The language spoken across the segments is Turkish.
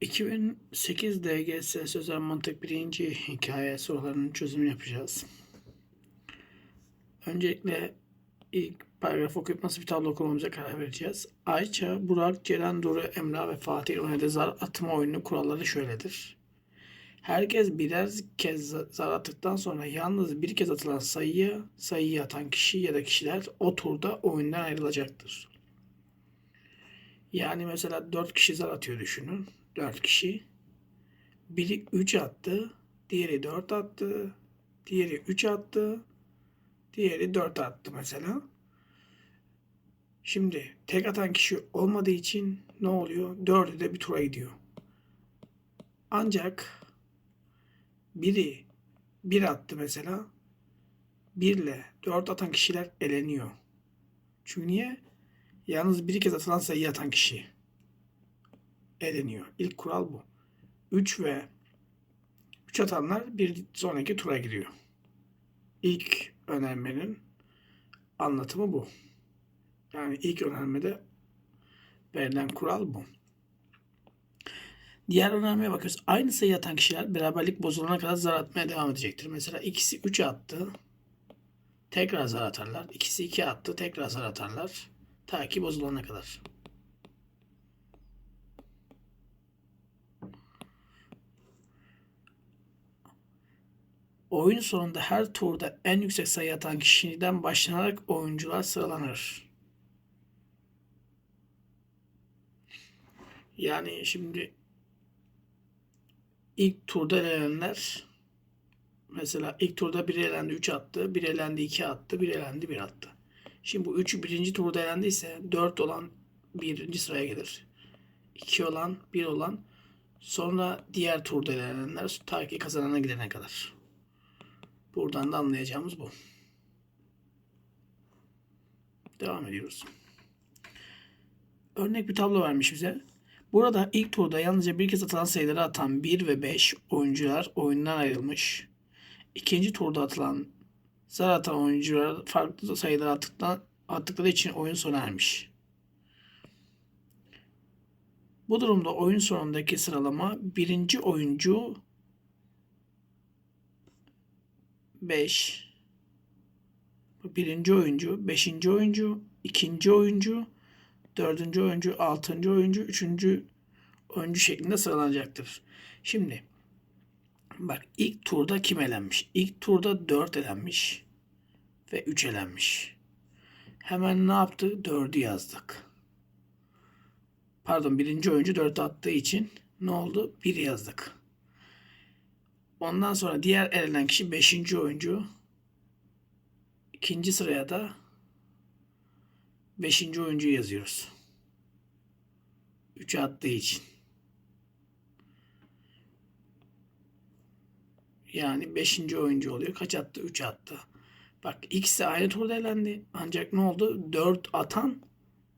2008 DGS Sözel Mantık birinci hikaye sorularının çözümünü yapacağız. Öncelikle ilk paragraf okuyup nasıl bir tablo kurmamıza karar vereceğiz. Ayça, Burak, Ceren, Duru, Emrah ve Fatih oynadığı zar atma oyunu kuralları şöyledir. Herkes birer kez zar attıktan sonra yalnız bir kez atılan sayıya sayıyı atan kişi ya da kişiler o turda oyundan ayrılacaktır. Yani mesela 4 kişi zar atıyor düşünün. 4 kişi. Biri 3 attı. Diğeri 4 attı. Diğeri 3 attı. Diğeri 4 attı mesela. Şimdi tek atan kişi olmadığı için ne oluyor? Dördü de bir tura gidiyor. Ancak biri bir attı mesela. Birle dört atan kişiler eleniyor. Çünkü niye? Yalnız bir kez atılan sayıyı atan kişi eleniyor. İlk kural bu. 3 ve 3 atanlar bir sonraki tura giriyor. İlk önermenin anlatımı bu. Yani ilk önermede verilen kural bu. Diğer önermeye bakıyoruz. Aynı sayı atan kişiler beraberlik bozulana kadar zar atmaya devam edecektir. Mesela ikisi 3 attı. Tekrar zar atarlar. İkisi 2 attı. Tekrar zar atarlar. Ta ki bozulana kadar. Oyun sonunda her turda en yüksek sayı atan kişiden başlanarak oyuncular sıralanır. Yani şimdi ilk turda elenenler mesela ilk turda bir elendi 3 attı, bir elendi 2 attı, bir elendi 1 attı. Şimdi bu 3'ü birinci turda elendiyse 4 olan birinci sıraya gelir. 2 olan 1 olan sonra diğer turda elenenler ta ki kazanana gidene kadar. Buradan da anlayacağımız bu. Devam ediyoruz. Örnek bir tablo vermiş bize. Burada ilk turda yalnızca bir kez atılan sayıları atan 1 ve 5 oyuncular oyundan ayrılmış. İkinci turda atılan zar atan oyuncular farklı sayıları attıktan, attıkları için oyun sona ermiş. Bu durumda oyun sonundaki sıralama birinci oyuncu 5 birinci oyuncu, beşinci oyuncu, ikinci oyuncu, dördüncü oyuncu, altıncı oyuncu, üçüncü oyuncu şeklinde sıralanacaktır. Şimdi bak ilk turda kim elenmiş? İlk turda 4 elenmiş ve 3 elenmiş. Hemen ne yaptı? 4'ü yazdık. Pardon birinci oyuncu 4 attığı için ne oldu? 1 yazdık. Ondan sonra diğer elenen kişi 5. oyuncu. İkinci sıraya da 5. oyuncuyu yazıyoruz. 3 attığı için. Yani 5. oyuncu oluyor. Kaç attı? 3 attı. Bak ikisi aynı turda elendi. Ancak ne oldu? 4 atan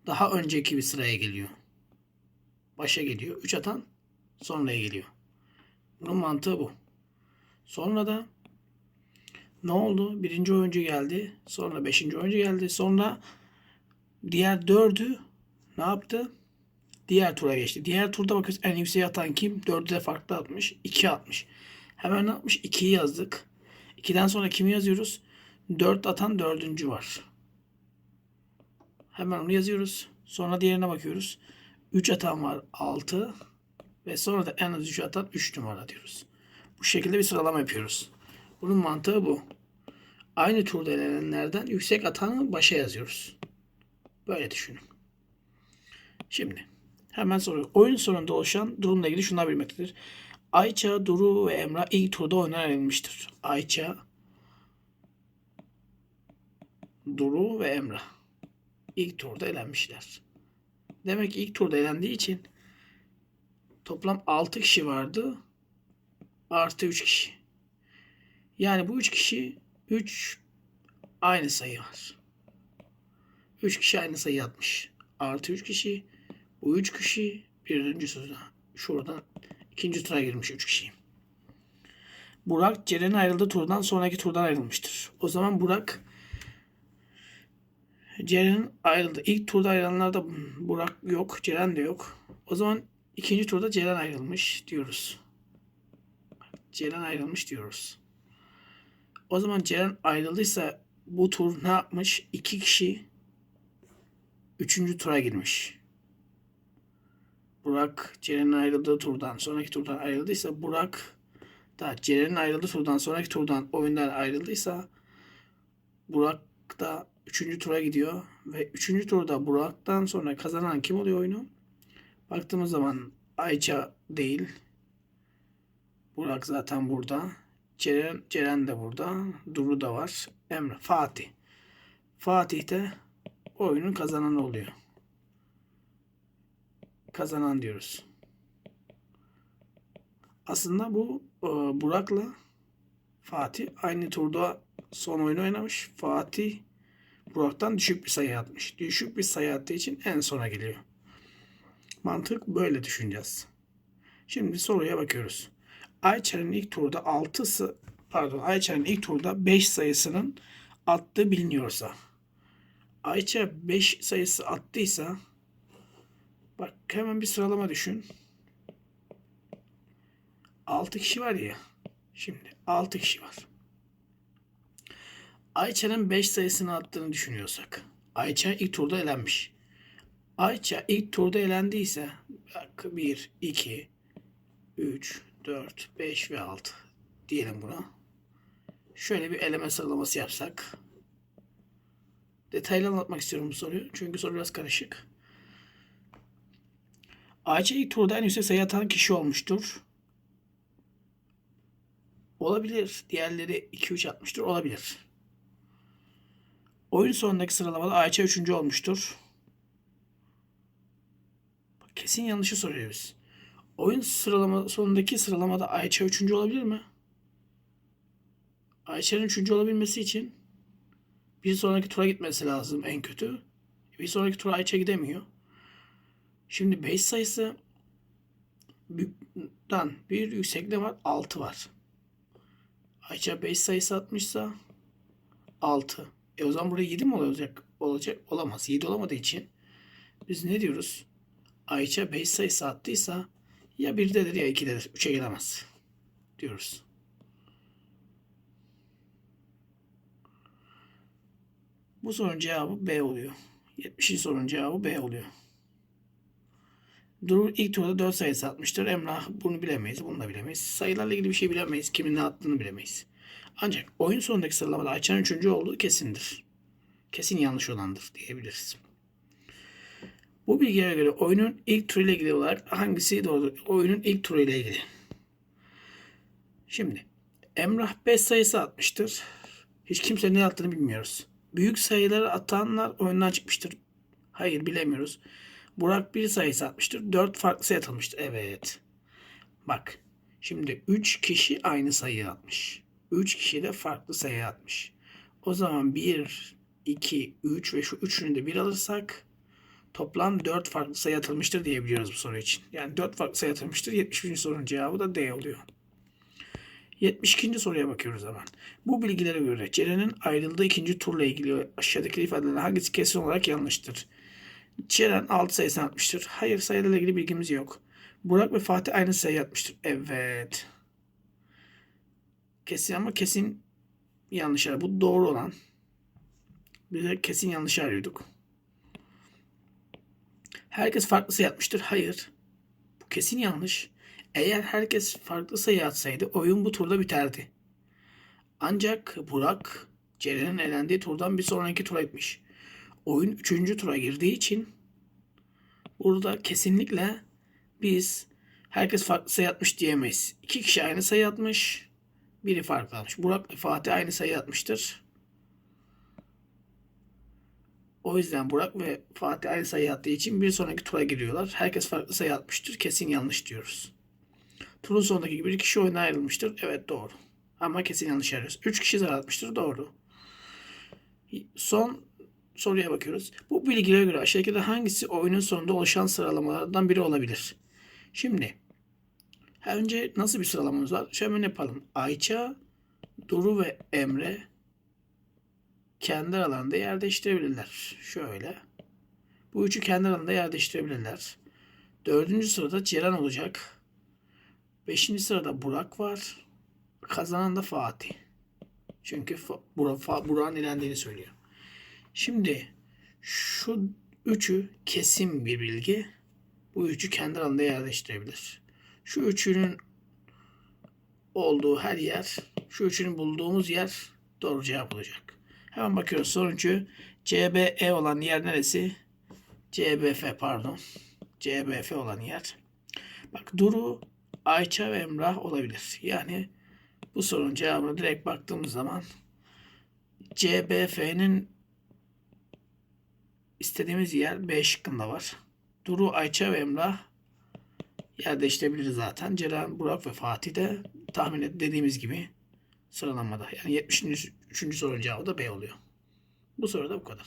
daha önceki bir sıraya geliyor. Başa geliyor. 3 atan sonraya geliyor. Bunun mantığı bu. Sonra da ne oldu? Birinci oyuncu geldi. Sonra beşinci oyuncu geldi. Sonra diğer dördü ne yaptı? Diğer tura geçti. Diğer turda bakıyoruz en yükseğe atan kim? Dördü de farklı atmış. 2 atmış. Hemen ne yapmış? 2'yi yazdık. 2'den sonra kimi yazıyoruz? 4 atan dördüncü var. Hemen onu yazıyoruz. Sonra diğerine bakıyoruz. 3 atan var 6 ve sonra da en az 3 atan 3 numara diyoruz. Bu şekilde bir sıralama yapıyoruz. Bunun mantığı bu. Aynı turda elenenlerden yüksek atanı başa yazıyoruz. Böyle düşünün. Şimdi hemen soruyor. Oyun sonunda oluşan durumla ilgili şunlar bilmektedir. Ayça, Duru ve Emrah ilk turda oyundan ayrılmıştır. Ayça, Duru ve Emrah ilk turda elenmişler. Demek ki ilk turda elendiği için toplam 6 kişi vardı artı 3 kişi. Yani bu 3 kişi 3 aynı sayı var. 3 kişi aynı sayı atmış. Artı 3 kişi. Bu 3 kişi birinci sırada. Şuradan ikinci tura girmiş 3 kişi. Burak Ceren'in ayrıldığı turdan sonraki turdan ayrılmıştır. O zaman Burak Ceren'in ayrıldı. İlk turda ayrılanlarda Burak yok. Ceren de yok. O zaman İkinci turda Ceren ayrılmış diyoruz. Ceren ayrılmış diyoruz. O zaman Ceren ayrıldıysa bu tur ne yapmış? İki kişi üçüncü tura girmiş. Burak Ceren'in ayrıldığı turdan sonraki turdan ayrıldıysa Burak da Ceren'in ayrıldığı turdan sonraki turdan oyundan ayrıldıysa Burak da üçüncü tura gidiyor ve üçüncü turda Burak'tan sonra kazanan kim oluyor oyunu? Baktığımız zaman Ayça değil. Burak zaten burada. Ceren, Ceren de burada. Duru da var. Emre, Fatih. Fatih de oyunun kazananı oluyor. Kazanan diyoruz. Aslında bu e, Burak'la Fatih aynı turda son oyunu oynamış. Fatih Burak'tan düşük bir sayı atmış. Düşük bir sayı attığı için en sona geliyor. Mantık böyle düşüneceğiz. Şimdi soruya bakıyoruz. Ayça'nın ilk turda 6 pardon Ayça'nın ilk turda 5 sayısının attığı biliniyorsa Ayça 5 sayısı attıysa bak hemen bir sıralama düşün. 6 kişi var ya. Şimdi 6 kişi var. Ayça'nın 5 sayısını attığını düşünüyorsak. Ayça ilk turda elenmiş. Ayça ilk turda elendiyse 1, 2, 3, 4, 5 ve 6 diyelim buna. Şöyle bir eleme sıralaması yapsak. Detaylı anlatmak istiyorum bu soruyu. Çünkü soru biraz karışık. Ayça ilk turda en yüksek sayı atan kişi olmuştur. Olabilir. Diğerleri 2-3 atmıştır. Olabilir. Oyun sonundaki sıralamada Ayça 3. olmuştur. Kesin yanlışı soruyoruz. Oyun sıralama sonundaki sıralamada Ayça 3. olabilir mi? Ayça'nın 3. olabilmesi için bir sonraki tura gitmesi lazım en kötü. Bir sonraki tura Ayça gidemiyor. Şimdi 5 sayısı dan bir yüksekliği var 6 var. Ayça 5 sayısı atmışsa 6. E o zaman buraya 7 mi olacak? Olacak. Olamaz. 7 olamadığı için biz ne diyoruz? Ayça 5 sayısı attıysa ya 1'dedir ya 2'dedir. 3'e gelemez. Diyoruz. Bu sorunun cevabı B oluyor. 70. sorunun cevabı B oluyor. Duru ilk turda 4 sayısı atmıştır. Emrah bunu bilemeyiz. Bunu da bilemeyiz. Sayılarla ilgili bir şey bilemeyiz. Kimin ne attığını bilemeyiz. Ancak oyun sonundaki sıralamada Ayça'nın 3. olduğu kesindir. Kesin yanlış olandır diyebiliriz. Bu bilgilere göre oyunun ilk turu ile ilgili olarak hangisi doğrudur? Oyunun ilk turu ile ilgili. Şimdi Emrah 5 sayısı atmıştır. Hiç kimse ne attığını bilmiyoruz. Büyük sayıları atanlar oyundan çıkmıştır. Hayır bilemiyoruz. Burak bir sayısı atmıştır. 4 farklı sayı atılmıştır. Evet. Bak. Şimdi 3 kişi aynı sayıyı atmış. 3 kişi de farklı sayı atmış. O zaman 1, 2, 3 ve şu üçünü de bir alırsak toplam 4 farklı sayı atılmıştır diyebiliyoruz bu soru için. Yani 4 farklı sayı atılmıştır. 71. sorunun cevabı da D oluyor. 72. soruya bakıyoruz hemen. Bu bilgilere göre Ceren'in ayrıldığı ikinci turla ilgili aşağıdaki ifadelerden hangisi kesin olarak yanlıştır? Ceren 6 sayısını atmıştır. Hayır sayılarla ilgili bilgimiz yok. Burak ve Fatih aynı sayı atmıştır. Evet. Kesin ama kesin yanlış. Bu doğru olan. Biz de kesin yanlış arıyorduk. Herkes farklı sayı atmıştır. Hayır. Bu kesin yanlış. Eğer herkes farklı sayı atsaydı oyun bu turda biterdi. Ancak Burak Ceren'in elendiği turdan bir sonraki tura gitmiş. Oyun 3. tura girdiği için burada kesinlikle biz herkes farklı sayı atmış diyemeyiz. İki kişi aynı sayı atmış. Biri farklı atmış. Burak ve Fatih aynı sayı atmıştır. O yüzden Burak ve Fatih aynı sayı attığı için bir sonraki tura giriyorlar. Herkes farklı sayı atmıştır. Kesin yanlış diyoruz. Turun sonundaki gibi bir kişi oyuna ayrılmıştır. Evet doğru. Ama kesin yanlış arıyoruz. Üç kişi zar atmıştır. Doğru. Son soruya bakıyoruz. Bu bilgilere göre aşağıdaki hangisi oyunun sonunda oluşan sıralamalardan biri olabilir? Şimdi önce nasıl bir sıralamamız var? Şöyle yapalım. Ayça, Duru ve Emre kendi aralarında yer değiştirebilirler. Şöyle. Bu üçü kendi aralarında yer değiştirebilirler. Dördüncü sırada Ceren olacak. Beşinci sırada Burak var. Kazanan da Fatih. Çünkü Burak, Burak'ın elendiğini söylüyor. Şimdi şu üçü kesin bir bilgi. Bu üçü kendi arasında yerleştirebilir. Şu üçünün olduğu her yer, şu üçünün bulduğumuz yer doğru cevap olacak. Hemen bakıyoruz. Sonuncu CBE olan yer neresi? CBF pardon. CBF olan yer. Bak Duru, Ayça ve Emrah olabilir. Yani bu sorunun cevabına direkt baktığımız zaman CBF'nin istediğimiz yer B şıkkında var. Duru, Ayça ve Emrah yer değiştirebiliriz zaten. Ceren, Burak ve Fatih de tahmin et dediğimiz gibi sıralamada. Yani 73. sorunun cevabı da B oluyor. Bu soruda bu kadar.